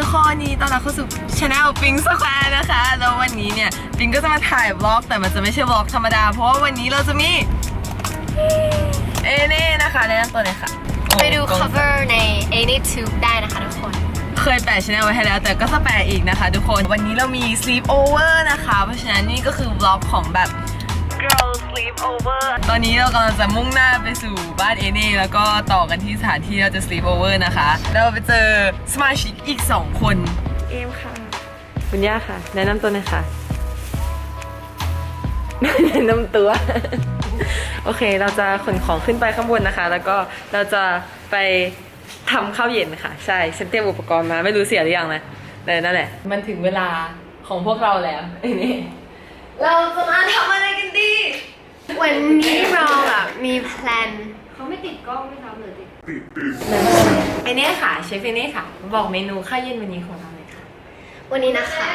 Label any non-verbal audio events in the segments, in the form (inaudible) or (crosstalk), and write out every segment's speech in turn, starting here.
ทุกคนยินดีต้อนรับเข้าสู่ช anel ปิงสแควร์นะคะแล้ววันนี้เนี่ยปิงก็จะมาถ่ายบล็อก แต่มันจะไม่ใช่บล็อกธรรมดา เพราะว่าวันนี้เราจะมี เอเน่นะคะแนะนำตัวหน่อยค่ะไปดูโอ้ cover ใน AnyTube ได้นะคะทุกคน เคยแปะช anel ไว้ให้แล้ว แต่ก็จะแปะอีกนะคะ ทุกคนวันนี้เรามี sleep over นะคะ เพราะฉะนั้นนี่ก็คือบล็อกของแบบ girl sleep over ต อนนี้เรากำลังจะมุ่งหน้าไปสู่บ้านเอเน่แล้วก็ต่อกันที่สถานที่เราจะ sleep over นะคะ เราไปเจอสมาชิกอีก 2 คนเอมค่ะ คุณย่าค่ะ แนะนำตัวหน่อยค่ะ แนะนำตัว โอเคเราจะขนของขึ้นไปข้างบนนะคะ แล้วก็เราจะไปทำข้าวเย็นค่ะ ใช่ฉันเตรียมอุปกรณ์มาไม่รู้เสียหรือยังนะแต่นั่นแหละ มันถึงเวลาของพวกเราแล้วไอ้นี่เราจะมาทำอะไรกันดี วันนี้เราแบบมีแพลนเขาไม่ติดกล้องไม่ทำเลยติดไอเน่ค่ะเชฟไอเน่ค่ะ บอกเมนูข้าวเย็นวันนี้ของเราเลยค่ะ วันนี้นะคะ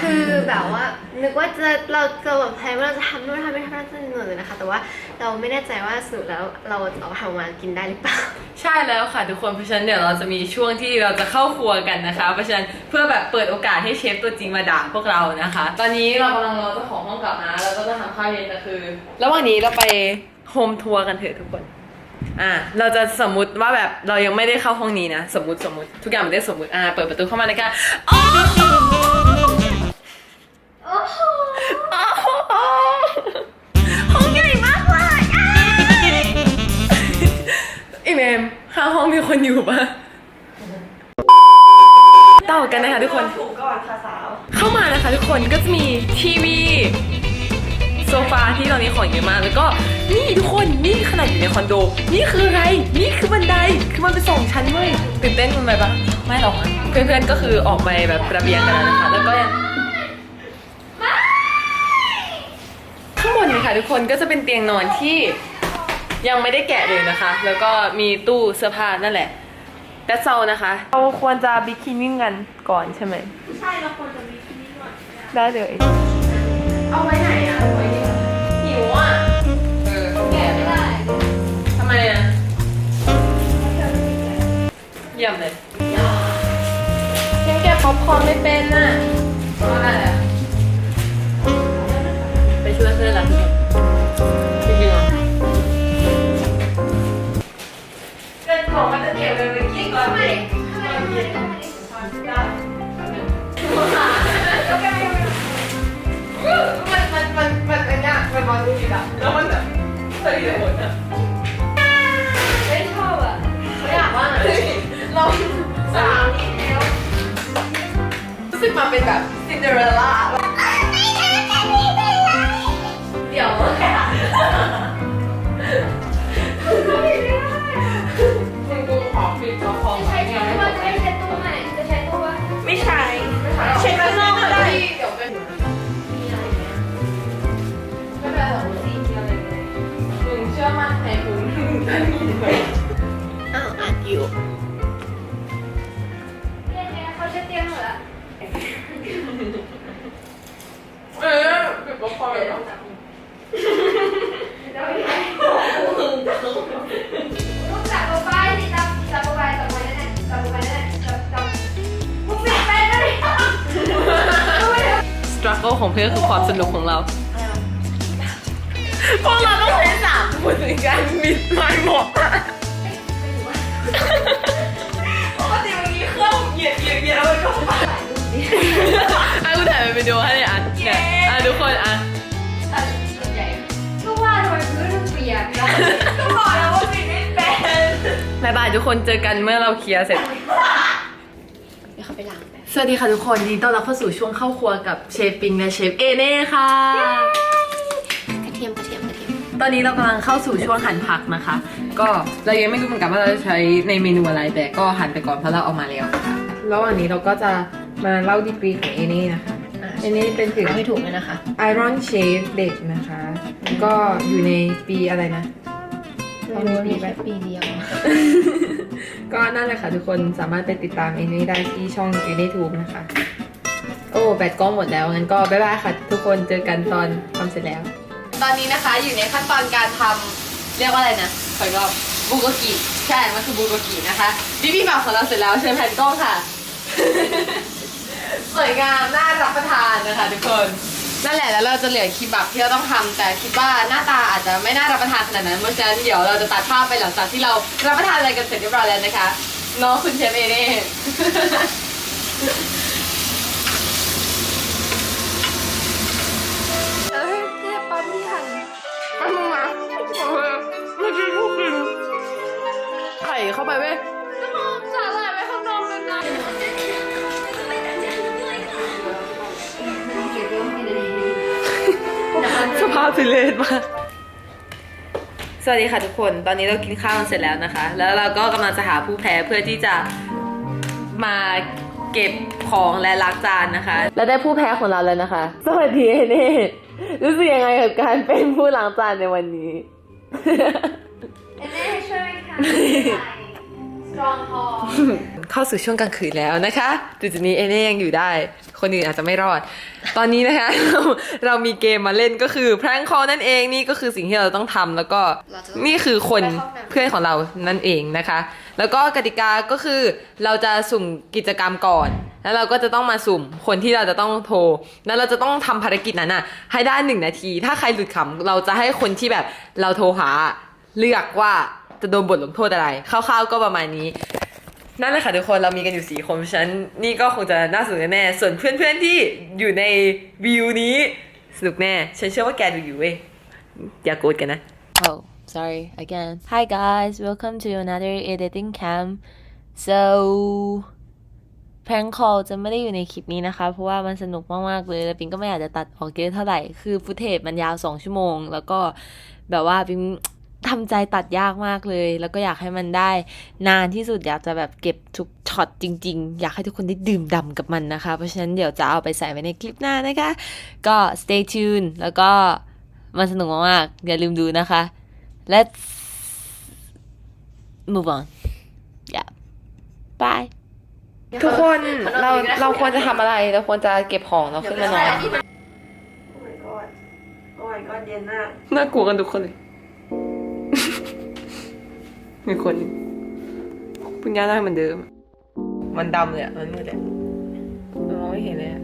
คือแบบว่านึกว่าจะเราจะแบบแพลนว่าเราจะทำนู่นทำนี่ทำนั่นจะเหนื่อยเลยนะคะ แต่ว่าเราไม่แน่ใจว่าสรุดแล้วเราเอาทำมากินได้หรือเปล่า ใช่แล้วค่ะทุกคนเพราะฉะนั้นเดี๋ยวเราจะมีช่วงที่เราจะเข้าครัวกันนะคะ เพราะฉะนั้นเพื่อแบบเปิดโอกาสให้เชฟตัวจริงมาด่าพวกเรานะคะ ตอนนี้เรากำลังรอเจ้าของห้องกลับมาแล้วก็จะทำข้าวเย็นแต่คือระหว่างนี้เราไปโฮมทัวร์กันเถอะทุกคนอ่าเราจะสมมุติว่าแบบเรายังไม่ได้เข้าห้องนี้นะ สมมติสมมติทุกอย่างมันได้สมมติอ่าเปิดประตูเข้ามาในการ โอ้โหโอ้โหโอ้โหห้องใหญ่มากเลยอะไอเมมข้างห้องมีคนอยู่ปะต่อกันนะคะทุกคน ถูกก่อนค่ะสาว เข้ามานะคะทุกคนก็จะมีทีวีโซฟาที่ตอนนี้ของเยอะมากแล้วก็นี่ทุกคนนี่ขนาดอยู่ในคอนโด นี่คืออะไรนี่คือบันไดคือมันเป็นสองชั้นเว้ยตื่นเต้นกันไหมปะไม่หรอกอะเพื่อนๆก็คือออกไปแบบระเบียงกันแล้วนะคะ แล้วก็ยังข้างบนนะ คะทุกคนก็จะเป็นเตียงนอนที่ยังไม่ได้แกะเลยนะคะ แล้วก็มีตู้เสื้อผ้านั่นแหละแต่เซานะคะ เราควรจะบิกินี่กันก่อนใช่ไหมใช่เราควรจะมีที่นี่ก่อนได้เลย เอาไว้ไหนอะเอาไว้นี่หิวอะเออแกะไม่ได้ทำไมอะเยี่ยมเลยยังแกะป๊อปคอร์นไม่เป็น ยากมันดูดีอะแล้วมันแบบใส่ได้หมดอะไม่ชอบอะเขาอยากว่าลองสามอีกแล้วรู้สึกมาเป็นแบบซินเดอเรลล่าเดี๋ยวคุณ อ้าวอัดอยู่เนี่ยเนี่ยเขาใช้เตียงหมดละเออปิดจอคอมเลยต้องจับไปสิจับจับไปจับไปแน่ๆจับไปแน่ๆจับจับมึงปิดไปเลยสตรัคเกิลของเพื่อนคือความสนุกของเรา พวกเราต้องใช้สามคนในการมิดไม้หมด ปกติวันนี้เครื่องเหยียดเหยียดเหยียดแล้วมันก็ไปอะกูถ่ายเป็นวิดีโอให้เลยอะเนี่ยอะทุกคนอะก็ว่าทำไมพื้นมันเปียกนะก็บอกแล้วว่าปิดไม่เป็นบายบายทุกคนเจอกันเมื่อเราเคลียร์เสร็จ เดี๋ยวเขาไปล้างแป๊บสวัสดีค่ะทุกคนยินดีต้อนรับเข้าสู่ช่วงเข้าครัวกับเชฟปิงและเชฟเอเน่ค่ะกระ ตอนนี้เรากำลังเข้าสู่ช่วงหั่นผักนะคะ ก็เรายังไม่รู้เหมือนกันว่าเราจะใช้ในเมนูอะไร แต่ก็หั่นไปก่อนเพราะเราเอามาแล้วค่ะแล้ววันนี้เราก็จะมาเล่าดีกรีของเอเน่นะคะ เอเน่เป็นถึงเอาให้ถูกเลยนะคะ Iron Chef เด็กนะคะ ก็อยู่ในปีอะไรนะ ไม่รู้มีแค่ปีเดียว ก็นั่นแหละค่ะทุกคนสามารถไปติดตามเอเน่ได้ที่ช่องเอเน่ทูบนะคะ โอ้ แบตกล้องหมดแล้วงั้นก็บ๊ายบายค่ะ ทุกคนเจอกันตอนทำเสร็จแล้ว ตอนนี้นะคะอยู่ในขั้นตอนการทำเรียกว่าอะไรนะขออีกรอบบูโกกิใช่มันคือบูโกกินะคะพี่พี่บ่าของเราเสร็จแล้วเชิญแผ่นกล้องค่ะ สวยงามน่ารับประทานนะคะทุกคนนั่นแหละแล้วเราจะเหลือคิบับที่เราต้องทำแต่คิดว่าหน้าตาอาจจะไม่น่ารับประทานขนาดนั้นเพราะฉะนั้นเดี๋ยวเราจะตัดภาพไปหลังจากที่เรารับประทานอะไรกันเสร็จเรียบร้อยแล้วนะคะน้องคุณเชฟเอเน่ พทุเรศมาก สวัสดีค่ะทุกคน ตอนนี้เรากินข้าวกันเสร็จแล้วนะคะ แล้วเราก็กำลังจะหาผู้แพ้เพื่อที่จะมาเก็บของและล้างจานนะคะ แล้วได้ผู้แพ้ของเราแล้วนะคะ สวัสดีเน่รู้สึกยังไงกับการเป็นผู้ล้างจานในวันนี้ เอเน่ช่วยไหมคะสตรองพอ เข้าสู่ช่วงกลางคืนแล้วนะคะจุดจุดนี้เอเน่ยังอยู่ได้ คนอื่นอาจจะไม่รอด ตอนนี้นะคะเราเรามีเกมมาเล่นก็คือแพร้งคอนั่นเองนี่ก็คือสิ่งที่เราต้องทำแล้วก็นี่คือคนเพื่อนของเรานั่นเองนะคะ แล้วก็กติกาก็คือเราจะสุ่มกิจกรรมก่อนแล้วเราก็จะต้องมาสุ่มคนที่เราจะต้องโทร แล้วเราจะต้องทำภารกิจนั้นอะให้ได้หนึ่งนาที ถ้าใครหลุดขำเราจะให้คนที่แบบเราโทรหา เลือกว่าจะโดนบทลงโทษอะไรคร่าวๆก็ประมาณนี้ นั่นแหละค่ะทุกคนเรามีกันอยู่สี่คนเพราะฉะนั้นนี่ก็คงจะน่าสนุกแน่ส่วนเพื่อนๆที่อยู่ในวิวนี้สนุกแน่ฉันเชื่อว่าแกดูอยู่เว้ยอย่าโกรธกันนะ Oh, sorry again. Hi guys, welcome to another editing camp. So, prank call จะไม่ได้อยู่ในคลิปนี้นะคะ เพราะว่ามันสนุกมาก ๆ เลย แล้วปิงก็ไม่อยากจะตัดออกเยอะเท่าไหร่ คือฟุตเทจมันยาว 2 ชั่วโมง แล้วก็แบบว่าปิง ทำใจตัดยากมากเลย แล้วก็อยากให้มันได้นานที่สุดอยากจะแบบเก็บทุกช็อตจริง ๆ อยากให้ทุกคนได้ดื่มด่ำกับมันนะคะ เพราะฉะนั้นเดี๋ยวจะเอาไปใส่ไว้ในคลิปหน้านะคะ ก็ stay tuned แล้วก็มันสนุกมากๆอย่าลืมดูนะคะ let's move on yeah bye ทุกคนเราเราควรจะทำอะไร เราควรจะเก็บของเราขึ้นมานอนโอ้ยก็เย็นมากน่ากลัวกันทุกคนเลย มีคนปุญญาหน้าเหมือนเดิม มันดำเลยอะมันมืดเลยมันมองไม่เห็นเลยอะ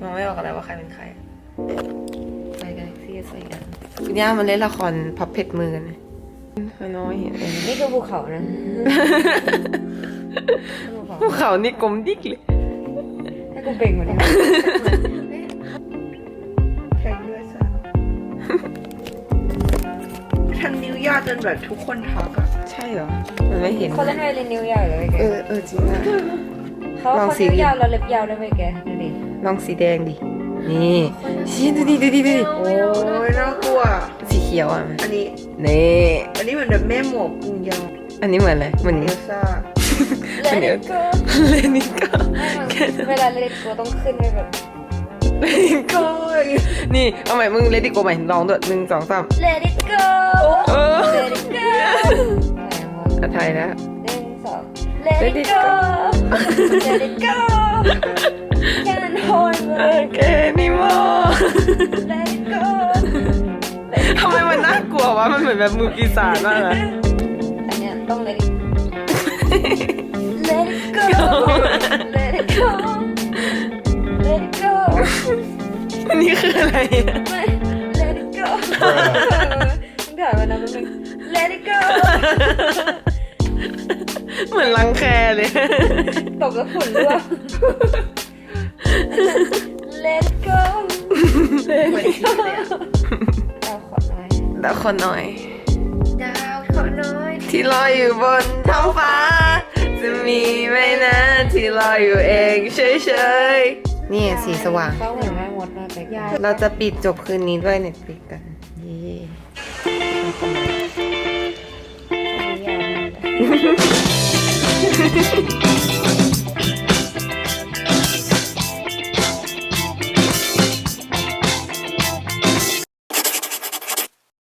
มองไม่ออกอะไรว่าใครเป็นใครอะไปกันซี่สวยงามปุญญามันเล่นละครพับเพชรมือกันเลยมันมองไม่เห็นเลยนี่คือภูเขานะภูเขานี่กลมดิกเลยให้กูเบ่งมาดิแข่งด้วยสาวทำนิ้ว ยาวจนแบบทุกคนทักอะใช่เหรอ มันไม่เห็น เขาเล่นไวลินนิ้วยาวเลยแกเออ เออจริงนะเขาลองเขาสิ นิ้วยาวแล้วเล็บยาวได้วยไหมแกดูดิลองสีแดงดิ นี่ชี้ดูดิดูดิดูดิโอ้ยน่ากลัว สีเขียวอะอันนี้ นี่ อันนี้เหมือนแบบแม่หมวกกุงยาวอันนี้เหมือนอะไรเหมือนเอลซ่าเหมือนเอลเลนิโก้เวลาเล่นกูต้องขึ้นไปแบบเลนิโก้นี่ เอาใหม่มึงเลนิโก้ใหม่ลองด้วยหนึ่งสองสาม Let it go เออ Let it go Let it go Can't hold โอ me เคนี่โม Let it go ทำไมมันน่ากลัววะ มันเหมือนแบบมือปีศาจมากเลยอันเนี้ยต้อง let it Let it go Let it go Let it go อันนี้คืออะไรอะไม่ Let it go ต้องถ่ายมานะแป๊บนึง Let it go เหมือนรังแคเลย ตกแล้วฝุ่นร่วง Let it go เหมือนชีเลยอะเราขอหน่อยดาวคนหน่อย ดาวขอน้อย ที่ลอยอยู่บนท้องฟ้า จะมีไหมนะที่ลอยอยู่เองเฉยๆ นี่สีสว่างเขาเหมือนแม่มดมากเลยเราจะปิดจบคืนนี้ด้วยเน็ตฟลิกกันเย้ยาวมากเลย Thank (laughs) you.